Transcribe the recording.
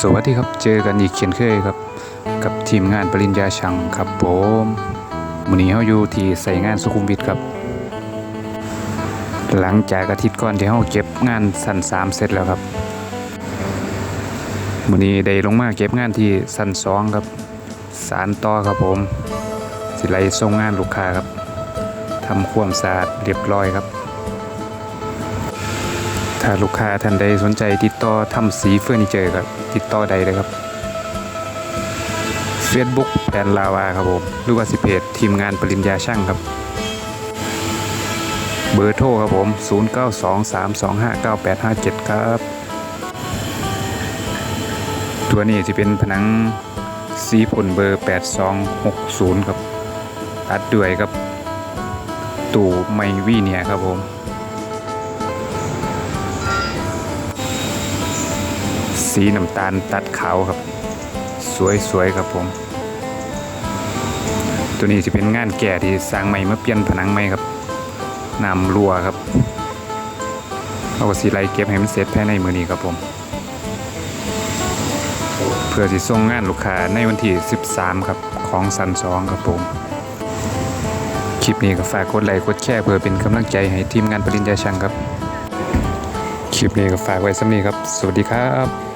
สวัสดีครับ เจอกันอีกเช่นเคยครับ กับทีมงานปริญญาช่างครับผมมือนี้เฮาอยู่ที่ใส่งานสุขุมวิทครับ หลังจากอาทิตย์ก่อนที่เฮาเก็บงานสั้น3เสร็จแล้วครับมือนี้ได้ลงมาเก็บงานที่สั้น2ครับ สารต่อครับผม สิไลส่งงานลูกค้าครับทำความสะอาดเรียบร้อยครับ ถ้าลูกค้าท่านใดสนใจติดต่อทำสีเฟอร์นิเจอร์ครับติดต่อใดเลยครับ Facebook แผนลาวาครับผมหรือว่าสิเพจทีมงานปริญญาช่างครับ เบอร์โทรครับผม 0923259857 ครับ ตัวนี้จะเป็นผนังสีผลเบอร์ 8260 ครับตัดด้วยครับ ตู่ไมวีเนียครับผม สีน้ำตาลตัดขาวครับ สวยๆครับผม ตัวนี้จะเป็นงานแก่ที่สร้างใหม่เมาเปลี่ยนผนังใหม่ครับนำรั่วครับเอาสีไลเก็บให้มันเสร็จภายในมือนี้ครับผม เพื่อสิส่งงานลูกค้าในวันที่ 13 ครับของสันสองครับผม คลิปนี้ก็ฝากกดไลค์กดแชร์เพื่อเป็นกำลังใจให้ทีมงานปริญญาช่างครับ คลิปนี้ก็ฝากไว้สำนี้ครับ สวัสดีครับ